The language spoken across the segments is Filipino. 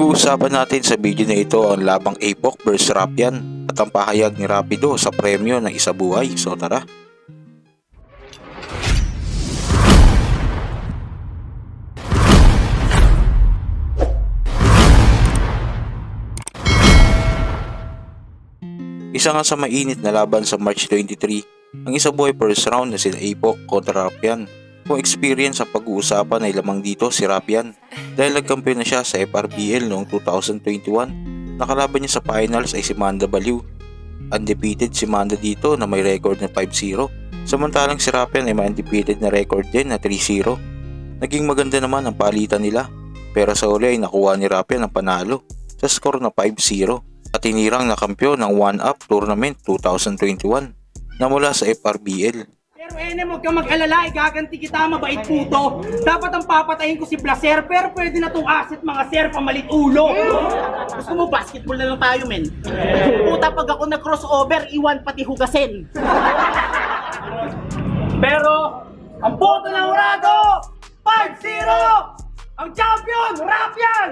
Pag-uusapan natin sa video na ito ang labang Apoc vs Rapian at ang pahayag ni Rapido sa premyo ng isa buhay. So tara. Isa nga sa mainit na laban sa March 23, ang isa buhay first round na sina Apoc kontra Rapian. Kung experience ang pag-uusapan ay lamang dito si Rapian dahil nagkampiyon na siya sa FRBL noong 2021. Nakalaban niya sa finals ay si Manda Baliw. Undefeated si Manda dito na may record na 5-0. Samantalang si Rapian ay may undefeated na record din na 3-0. Naging maganda naman ang palitan nila pero sa uli ay nakuha ni Rapian ang panalo sa score na 5-0 at tinirang na kampiyon ng 1-up tournament 2021 na mula sa FRBL. Pero Enem, huwag kang mag-alala, igaganti kita, mabait puto. Dapat ang papatayin ko si Blaser, pero pwede na tong asset mga sir, pamalit ulo. Gusto mo basketball na lang tayo, men? Puta, pag ako nag-crossover, iwan pati hugasin. pero, ang boto ng Urado, 5-0! Ang champion, Rapian!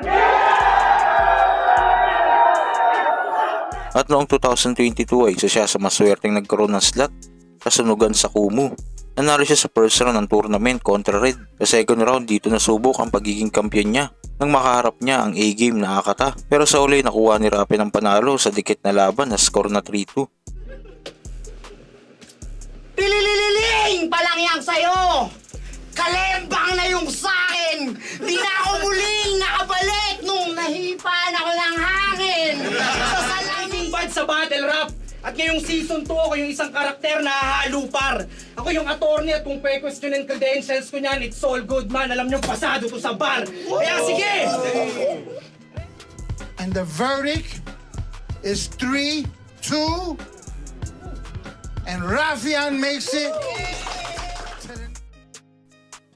At noong 2022 ay isa siya sa maswerteng nagkaroon ng slot kasunugan sa Kumu. Nanalo siya sa first round ng tournament kontra Red. Sa second round dito nasubok ang pagiging kampiyon niya nang makaharap niya ang A-game na Akata. Pero sa uli nakuha ni Rapi ng panalo sa dikit na laban na score na 3-2. Tililililing pa lang yan sa'yo! Kalembang na yung sa'kin! Di na ako muling nakabalik nung nahipan ako ng hangin! Sa salamin! bad sa battle rap. At ngayong season 2 ako yung isang karakter na hahalupar. Ako yung attorney at kung pe-questionin credentials ko niyan, it's all good man. Alam niyo, pasado to sa bar. Kaya sige! And the verdict is 3 2. And Rafian makes it.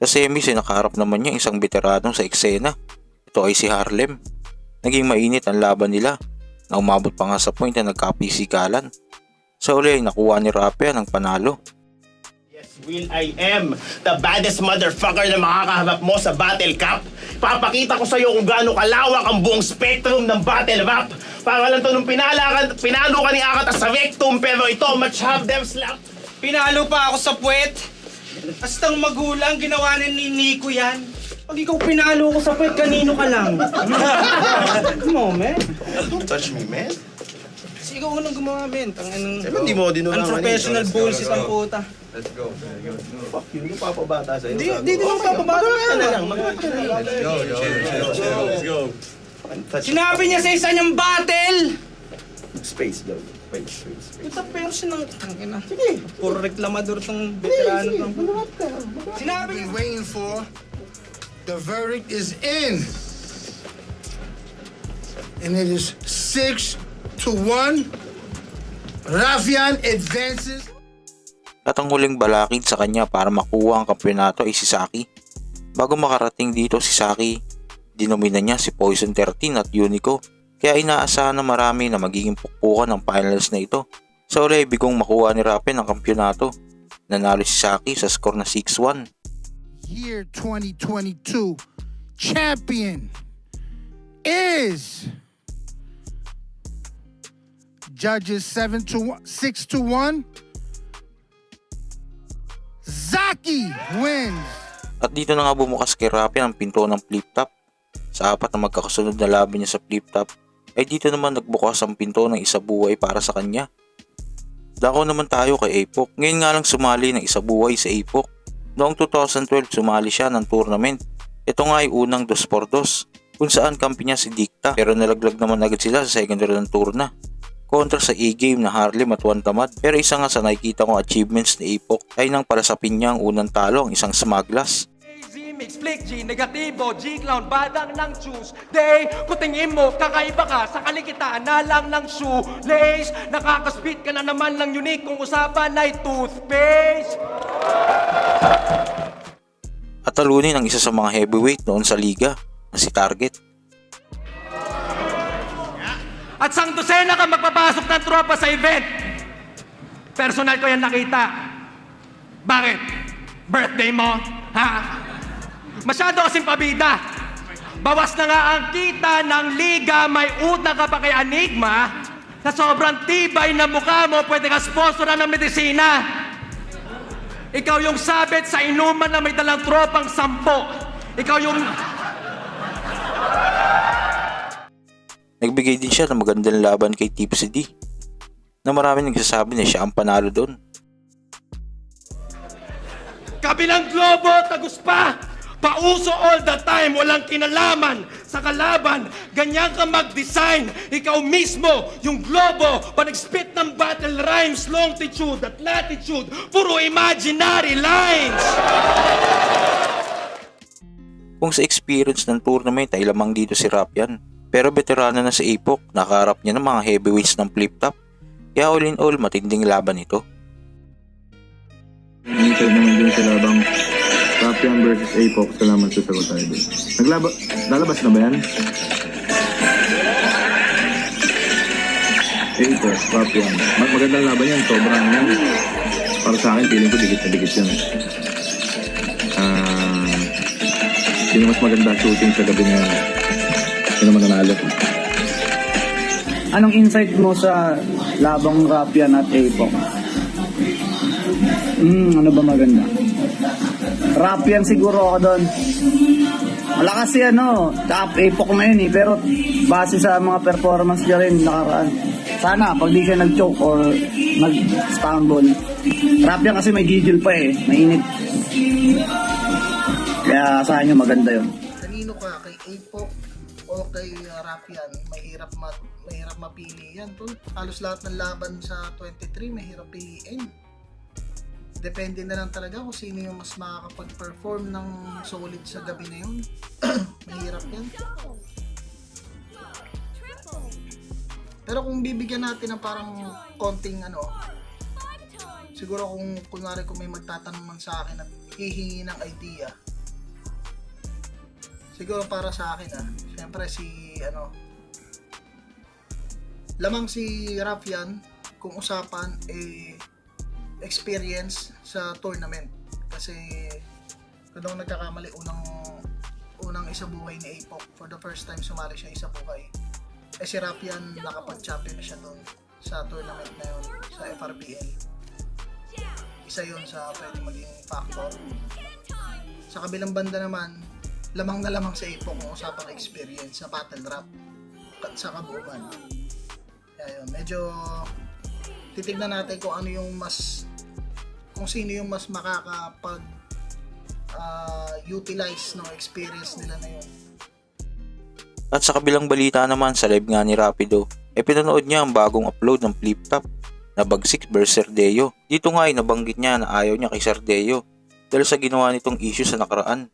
Sa semis ay nakaharap naman niya isang veterano sa eksena. Ito ay si Harlem. Naging mainit ang laban nila na umabot pa nga sa point na nagkapisikalan. Sa uli ay nakuha ni Rapia ng panalo. Yes, Will I am the baddest motherfucker na makakaharap mo sa Battle Cup. Papakita ko sa'yo kung gaano kalawak ang buong spectrum ng Battle Rap. Para lang to nung pinala ka, pinalo ka ni Akata sa Rectum, pero ito, much have them slap. Pinalo pa ako sa puwet. Astang magulang, ginawa ni ni Nico yan. Pag ikaw pinalo ko sa puwet, kanino ka lang? Come on, man. Don't touch me, man. Kasi ikaw unang gumawa, men. Ang anong... Eh, ba't di mo dinulangan Unprofessional yun? bullshit ang puta. Fuck you, yung papabata sa'yo. Di, di, di lang papabata Ano ka lang, mag- Touch Sinabi niya sa isa niyang battle! space daw. Space, space, space. Puta, pero siya nang... Tangina. Sige. Puro reklamador tong veterano tong... Sinabi niya... Been waiting for. The verdict is in. And it is 6 to 1. Rafian advances. At ang huling balakid sa kanya para makuha ang kampiyonato ay si Saki. Bago makarating dito si Saki, dinomina niya si Poison 13 at Unico kaya inaasahan na marami na magiging pukpukan ng finals na ito. Sa uli, bigong makuha ni Rapen ang kampiyonato. Nanalo si Saki sa score na 6-1. Year 2022 champion is judges 7 to 1, 6 to 1. Zaki wins. At dito na nga bumukas kay Rapi ang pinto ng flip top. Sa apat na magkakasunod na laban niya sa flip top, ay dito naman nagbukas ang pinto ng isa buhay para sa kanya. Dako naman tayo kay Apok. Ngayon nga lang sumali ng isa buhay sa Apok. Noong 2012 sumali siya ng tournament. Ito nga ay unang 2x2 kung saan kampi niya si Dikta pero nalaglag naman agad sila sa second round ng turna kontra sa E-game na Harlem at Juan Tamad. Pero isa nga sa nakikita kong achievements ni Apok ay nang palasapin niya ang unang talo ang isang smaglas. Mix, flick, G, negatibo, G, clown, badang ng juice. Day, kung tingin mo, kakaiba ka, sa kalikitaan na lang ng shoe. Lace, nakakaspit ka na naman ng unique kung usapan ay toothpaste. At talunin ang isa sa mga heavyweight noon sa liga na si Target. At sang dosena ka magpapasok ng tropa sa event. Personal ko yan nakita. Bakit? Birthday mo? Ha? Masyado kasing pabida. Bawas na nga ang kita ng liga, may utang ka pa kay Enigma. Sa sobrang tibay na mukha mo, pwede ka sponsoran ng medisina. Ikaw yung sabit sa inuman na may dalang tropang sampo. Ikaw yung... Nagbigay din siya ng magandang laban kay Tipsy D na marami nagsasabi na siya ang panalo doon. Kabilang globo, tagus pa! Pauso all the time, walang kinalaman sa kalaban. Ganyan ka mag-design. Ikaw mismo, yung globo, pag-spit ng battle rhymes, longitude at latitude, puro imaginary lines. Kung sa experience ng tournament ay lamang dito si Rapyan. Pero veterano na sa Apok, nakaharap niya ng mga heavyweights ng flip-top. Kaya all in all, matinding laban ito. Inside naman din sila Rapian versus Apox. Salamat sa sagot tayo doon. Naglaba, lalabas na ba yan? Apox, Rapian. Mag magandang laban yan. Sobrang yan. Para sa akin, feeling ko dikit na dikit yan. Ah, sino mas maganda shooting sa gabi na yan? Sino mananalo? Anong insight mo sa labang Rapian at Apok? Hmm, ano ba maganda? Rapian siguro ako doon. Malakas si ano, top Apok na yun eh, pero base sa mga performance niya rin nakaraan. Sana, pag di siya nag-choke or nag-stumble. Rapian kasi may gigil pa eh, mainit. Kaya sa inyo maganda yun. kanino ka kay Apok o kay uh, Rapian mahirap ma mahirap mapili yan tol halos lahat ng laban sa 23 mahirap piliin depende na lang talaga kung sino yung mas makakapag-perform ng solid sa gabi na yun. Mahirap yan. Pero kung bibigyan natin ng parang konting ano siguro kung kunwari kung may magtatanong man sa akin at hihingi ng idea siguro para sa akin ah, syempre si ano lamang si Rafian kung usapan eh experience sa tournament. Kasi kung ako nagkakamali unang unang isa buhay ni Apok for the first time sumali siya isa buhay. Eh si Rafian nakapag-champion na siya doon sa tournament na yun sa FRBL isa yun sa pwede maging factor. Sa kabilang banda naman lamang na lamang sa Apok kung usapang experience sa battle rap at sa kabuuan kaya yun medyo titignan natin kung ano yung mas kung sino yung mas makakapag ah, utilize ng experience nila na yun At sa kabilang balita naman sa live nga ni Rapido, ay pinanood niya ang bagong upload ng Flip Top na Bagsik vs Sardeo. Dito nga ay nabanggit niya na ayaw niya kay Sardeo dahil sa ginawa nitong issue sa nakaraan.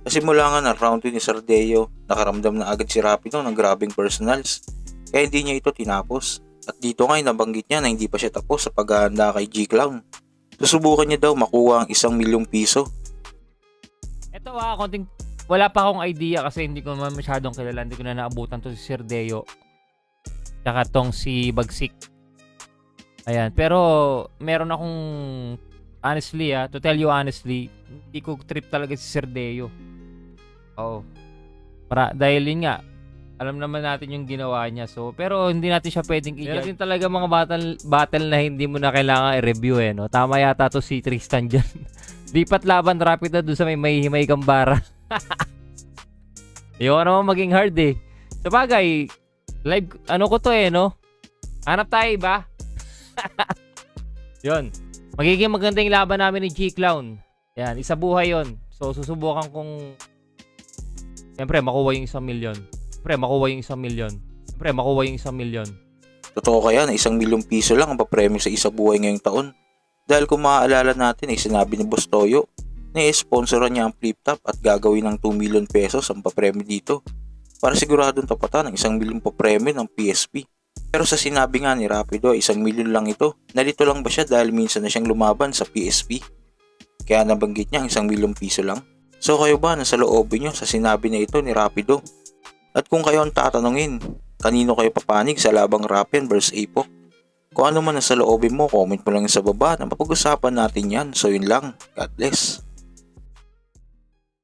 Kasi mula nga ng round 2 ni Sardeo, nakaramdam na agad si Rapido ng grabing personals. Kaya hindi niya ito tinapos. At dito nga ay nabanggit niya na hindi pa siya tapos sa paghahanda kay G-Clown. Susubukan niya daw makuha ang isang milyong piso Ito ah, konting wala pa akong idea kasi hindi ko masyadong kilala. Hindi ko na naabutan to si Sir Deo. Tsaka tong si Bagsik. Ayan. Pero meron akong honestly ah, to tell you honestly, hindi ko trip talaga si Sir Deo. Oo. Para, dahil yun nga, alam naman natin yung ginawa niya. So, pero hindi natin siya pwedeng i Meron talaga mga battle, battle na hindi mo na kailangan i-review eh. No? Tama yata to si Tristan dyan. Lipat laban rapid na doon sa may may himay gambara. Ayoko naman maging hard eh. Sa bagay, live, ano ko to eh, no? Hanap tayo ba? Yun. Magiging maganda yung laban namin ni G-Clown. Yan, isa buhay yon. So, susubukan kong Siyempre, makuha yung isang milyon. Siyempre, makuha yung isang milyon. Siyempre, makuha yung isang milyon. Totoo kaya na isang milyong piso lang ang papremyo sa isa buhay ngayong taon? Dahil kung maaalala natin ay sinabi ni Boss Toyo na i-sponsoran niya ang flip top at gagawin ng 2 million pesos ang papremyo dito para siguradong tapatan ng isang milyong papremyo ng PSP. Pero sa sinabi nga ni Rapido isang milyon lang ito. Nalito lang ba siya dahil minsan na siyang lumaban sa PSP? Kaya nabanggit niya ang isang milyong piso lang? So kayo ba nasa loobin nyo sa sinabi na ito ni Rapido? At kung kayo ang tatanungin, kanino kayo papanig sa labang Rapian vs Apok? Kung ano man nasa loobin mo, comment mo lang sa baba na mapag-usapan natin yan. So yun lang. God bless.